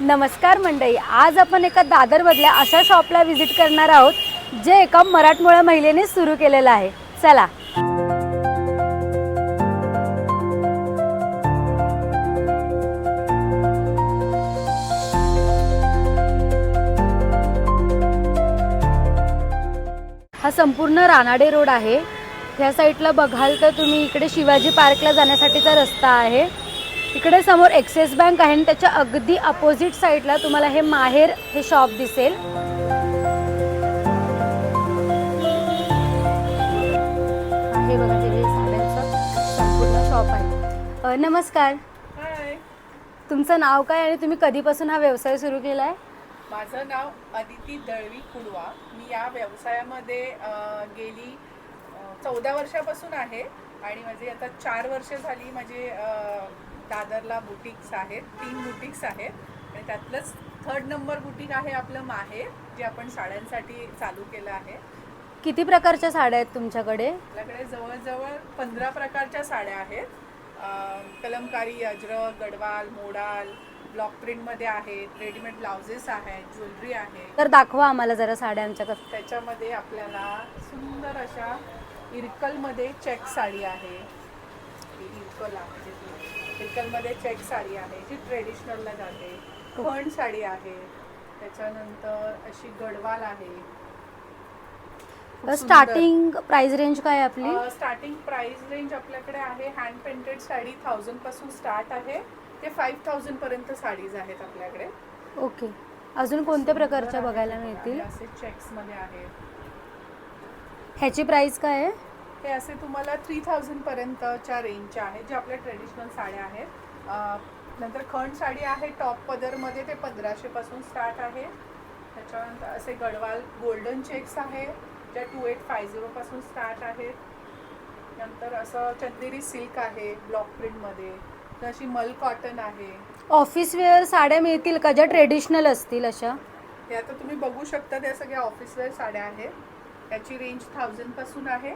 नमस्कार मंडळी आज आपण एका दादरमधल्या अशा शॉपला व्हिजिट करणार आहोत जे एका मराठमोळ्या महिलेने सुरू केलेलं आहे. चला. हा संपूर्ण रानाडे रोड आहे. ह्या साईडला बघाल तर तुम्ही इकडे शिवाजी पार्कला जाण्यासाठीचा रस्ता आहे. इकडे समोर एक्सिस बँक आहे आणि त्याच्या अगदी अपोजिट साईडला तुम्हाला हे माहेर हे शॉप दिसेल. आहे बघा हे साड्यांचं शॉप आहे. अ, नमस्कार. हाय. तुमचं नाव काय आणि तुम्ही कधीपासून हा व्यवसाय सुरू केला आहे माझं नाव अदिती दळवी कुडवा. मी या व्यवसायामध्ये अ, गेली चौदा वर्षापासून आहे आणि माझी आता चार वर्ष झाली माझे अ, दादरला बुटिक्स आहेत तीन बुटिक्स आहेत. आणि त्यातलंच थर्ड नंबर बुटीक आहे आपलं माहेर जे आपण साड्यांसाठी चालू केलं आहे. किती प्रकारच्या साड्या आहेत तुमच्याकडे? आपल्याकडे जवळजवळ पंधरा प्रकारच्या साड्या आहेत. अ, कलमकारी अजरक गडवाल मोडाल ब्लॉक प्रिंटमध्ये आहेत रेडीमेड ब्लाउजेस आहेत ज्वेलरी आहे. तर दाखवा आम्हाला जरा साड्या आमच्याकडे त्याच्यामध्ये आपल्याला सुंदर अशा इरकलमध्ये चेक साडी आहे. ही इरकल आहे. इरकलमध्ये चेक साडी आहे जी ट्रेडिशनलला जाते. खण साडी आहे. त्याच्यानंतर अशी गडवाल आहे. स्टार्टिंग प्राइस रेंज काय आहे आपली? स्टार्टिंग प्राइस रेंज आपल्याकडे आहे. हँड पेंटेड साडी थाउजंडपासून स्टार्ट आहे. ते फाईव्ह थाउजंड पर्यंत साडीज आहेत आपल्याकडे. ओके. अजून कोणत्या प्रकारच्या बघायला मिळतील? असे चेक्समध्ये आहेत. ह्याची प्राइस काय आहे? हे असे तुम्हाला थ्री थाउजंड पर्यंतच्या रेंजच्या आहेत जे आपल्या ट्रेडिशनल साड्या आहेत. नंतर खंड साडी आहे टॉप पदरमध्ये ते पंधराशे पासून स्टार्ट आहे. त्याच्यानंतर असे गडवाल गोल्डन चेक्स आहे ज्या टू एट फाय झिरो पासून स्टार्ट आहेत. नंतर असं चंदेरी सिल्क आहे ब्लॉक प्रिंटमध्ये तर अशी मल कॉटन आहे. ऑफिस वेअर साड्या मिळतील का ज्या ट्रेडिशनल असतील अशा? हे आता तुम्ही बघू शकता त्या सगळ्या ऑफिस वेअर साड्या आहेत. त्याची रेंज थाउजंडपासून आहे.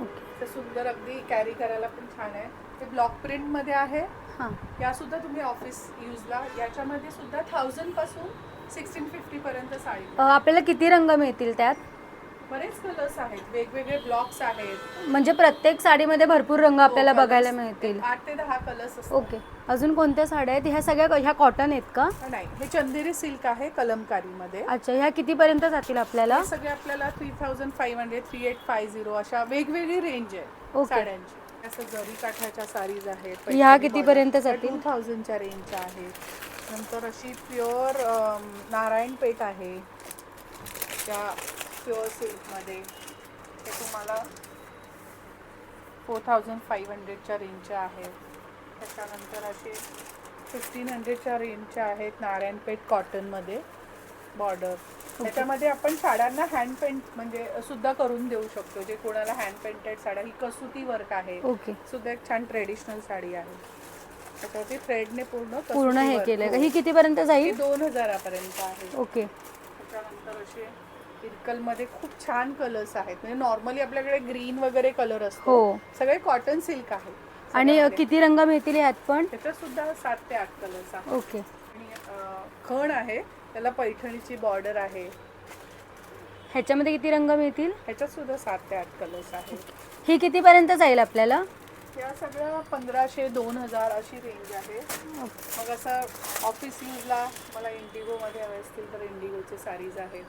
ते सुंदर अगदी कॅरी करायला पण छान आहे. ते ब्लॉक प्रिंटमध्ये आहे. हां. या सुद्धा तुम्ही ऑफिस यूजला याच्यामध्ये सुद्धा थाउजंडपासून सिक्स्टीन फिफ्टी पर्यंत साडी. आपल्याला किती रंग मिळतील त्यात? बरेच कलर्स आहेत वेगवेगळे ब्लॉक्स आहेत. म्हणजे प्रत्येक साडीमध्ये भरपूर रंग आपल्याला हो, colours. बघायला मिळतील. आठ ते दहा कलर्स ओके. अजून कोणत्या साड्या आहेत? ह्या सगळ्या ह्या कॉटन आहेत का? नाही हे चंदेरी सिल्क आहे कलमकारीमध्ये. अच्छा ह्या कितीपर्यंत जातील आपल्याला? हे सगळे आपल्याला three thousand five hundred three eight five zero अशा वेगवेगळी रेंज आहे Okay. साड्यांची. असं जरी काठाच्या साडीज आहेत ह्या कितीपर्यंत जातील? टू थाउजंडच्या रेंजच्या आहेत. नंतर अशी प्युअर नारायण पेठ आहे. त्या प्युअर सिल्कमध्ये ते तुम्हाला फोर थाउजंड फाईव्ह हंड्रेडच्या रेंजच्या आहेत त्याच्यानंतर असे फिफ्टीन हंड्रेडच्या रेंजच्या आहेत नारायणपेठ कॉटनमध्ये बॉर्डर त्याच्यामध्ये आपण साड्यांना हँड पेंट म्हणजे सुद्धा करून देऊ शकतो. जे कोणाला हँड पेंटेड साड्या ही कसुती वर्क आहे. ओके. सुद्धा एक छान ट्रेडिशनल साडी आहे. त्याच्यावरती थ्रेडने पूर्ण पूर्ण हे work. केलंय का? हो. कितीपर्यंत जाईल? दोन हजारापर्यंत आहे. ओके. त्याच्यानंतर असे इरकलमध्ये खूप छान कलर्स आहेत. म्हणजे नॉर्मली आपल्याकडे ग्रीन वगैरे कलर असतो. हो. सगळे कॉटन सिल्क आहे आणि अ. किती रंग मिळतील यात पण? त्याच्यात सुद्धा सात ते आठ कलर्स आहेत. ओके. आणि अं, खण आहे. त्याला पैठणीची बॉर्डर आहे. ह्याच्यामध्ये किती रंग मिळतील? ह्याच्यात सुद्धा सात ते आठ कलर्स आहेत. ही कितीपर्यंत जाईल आपल्याला? या सगळ्या पंधराशे दोन हजार अशी रेंज आहे. मग असं ऑफिस यूजला मला इंडिगोमध्ये हवे असतील तर इंडिगोचे साडीज आहेत.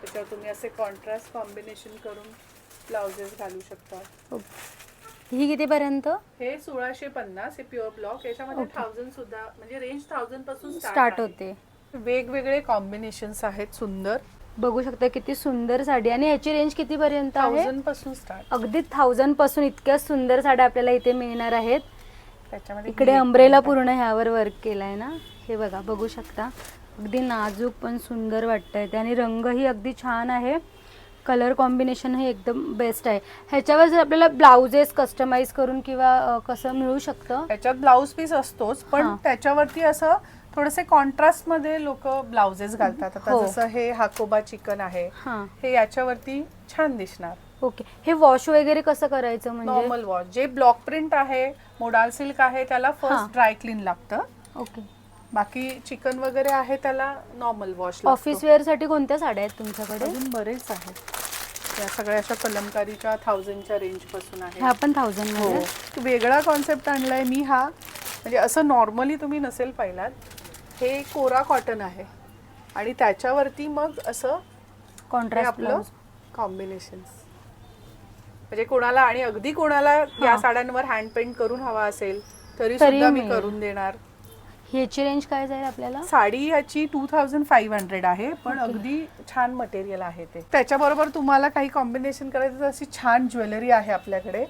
त्याच्यावर तुम्ही असे कॉन्ट्रास्ट कॉम्बिनेशन करून ब्लाउजेस घालू शकता. ओके ही कितीपर्यंत? हे सोळाशे पन्नास हे प्युअर ब्लॉक याच्यामध्ये थाउजंड सुद्धा म्हणजे रेंज थाउजंडपासून स्टार्ट होते. वेगवेगळे कॉम्बिनेशन्स आहेत सुंदर. बघू शकता किती सुंदर साडी. आणि ह्याची रेंज कितीपर्यंत आहे? थाउजंडपासून स्टार्ट अगदी थाउजंडपासून इतक्या सुंदर साड्या आपल्याला इथे मिळणार आहेत. त्याच्यामध्ये इकडे ही अंब्रेला आहे. पूर्ण ह्यावर वर्क केलाय ना? हे बघा बघू शकता. अगदी नाजूक पण सुंदर वाटतंय. ते आणि रंगही अगदी छान आहे. कलर कॉम्बिनेशन हे एकदम बेस्ट आहे. ह्याच्यावर जर आपल्याला ब्लाउजेस कस्टमाइज करून किंवा कसं मिळू शकतं? त्याच्यात ब्लाऊज पीस असतोच पण हा. त्याच्यावरती असं थोडेसे कॉन्ट्रास्टमध्ये लोक ब्लाउजेस घालतात. आता हो. जसं हे हाकोबा चिकन आहे हां. हे याच्यावरती छान दिसणार. ओके. हे वॉश वगैरे कसं करायचं म्हणजे? नॉर्मल वॉच जे ब्लॉक प्रिंट आहे मोडाल सिल्क आहे त्याला हा. फर्स्ट ड्राय क्लीन लागतं. ओके. बाकी चिकन वगैरे आहे त्याला नॉर्मल वॉश ऑफिस वेअरसाठी कोणत्या साड्या आहेत तुमच्याकडे? अजून बरेच आहेत. या सगळ्या अशा कलमकारीच्या थाउजंडच्या रेंजपासून आहे ह्या पण थाउजंड हो. वेगळा कॉन्सेप्ट आणलाय मी हा. म्हणजे असं नॉर्मली तुम्ही नसेल पाहिलात. हे कोरा कॉटन आहे. आणि त्याच्यावरती मग असं कॉन्ट्रास्ट आपलं कॉम्बिनेशन म्हणजे कोणाला आणि अगदी कोणाला या साड्यांवर हँड पेंट करून हवा असेल तरी सुद्धा मी. करून देणार. ह्याची रेंज काय जाईल आपल्याला? साडी याची टू थाउजंड फाईव्ह हंड्रेड आहे पण अगदी छान मटेरियल आहे ते. त्याच्याबरोबर तुम्हाला काही कॉम्बिनेशन करायचं तर अशी छान ज्वेलरी आहे आपल्याकडे.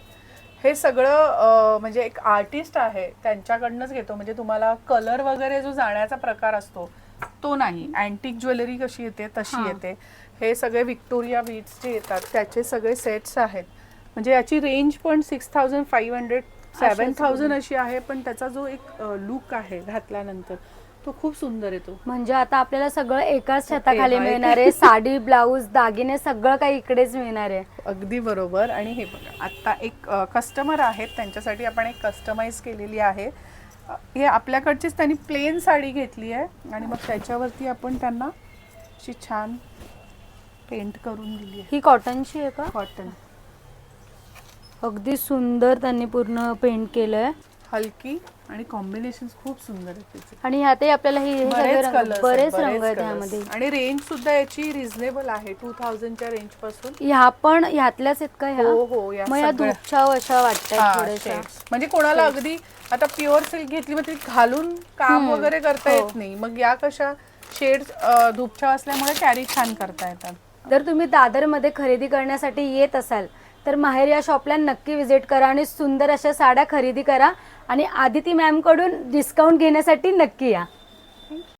हे सगळं अं, म्हणजे एक आर्टिस्ट आहे त्यांच्याकडनंच घेतो. म्हणजे तुम्हाला कलर वगैरे जो जाण्याचा प्रकार असतो तो नाही. अँटिक ज्वेलरी कशी येते तशी हां. येते. हे सगळे विक्टोरिया बीट्स जे येतात त्याचे सगळे सेट्स आहेत. म्हणजे याची रेंज पण six thousand five hundred seven thousand अशी आहे पण त्याचा जो एक लुक आहे घातल्यानंतर तो खूप सुंदर येतो म्हणजे आता आपल्याला सगळं एकाच छताखाली. मिळणार आहे साडी ब्लाऊज दागिने सगळं काही इकडेच मिळणार आहे. अगदी बरोबर. आणि हे बघा आता एक कस्टमर आहेत त्यांच्यासाठी आपण एक कस्टमाइज केलेली आहे. हे आपल्याकडचीच त्यांनी प्लेन साडी घेतली आहे आणि मग त्याच्यावरती आपण त्यांना अशी छान पेंट करून दिली आहे. ही कॉटनची आहे का? कॉटन अगदी सुंदर त्यांनी पूर्ण पेंट केलंय. हलकी आणि कॉम्बिनेशन खूप सुंदर आहे आणि ह्यातही आपल्याला हे हे सगळे बरेच रंग- कलर्स बरेच रंग आहेत ह्यामध्ये. आणि रेंज सुद्धा याची रिझनेबल आहे टू थाउजंडच्या रेंजपासून. ह्या पण ह्यातल्याच आहेत का ह्या? हो हो या मग या सगळ्या. धूपछाव अशा वाटतात हा, थोड्याशा. shades. म्हणजे कोणाला अगदी आता प्युअर सिल्क घेतली मग ती घालून काम. वगैरे करता हो. येत नाही. मग या कशा शेड धूपच्या असल्यामुळे कॅरी छान करता येतात. जर तुम्ही दादरमध्ये खरेदी करण्यासाठी येत असाल तर माहेर या शॉपला नक्की विजिट करा आणि सुंदर अशा साड्या खरेदी करा. आणि आदिती मॅमकडून डिस्काउंट घेण्यासाठी नक्की या.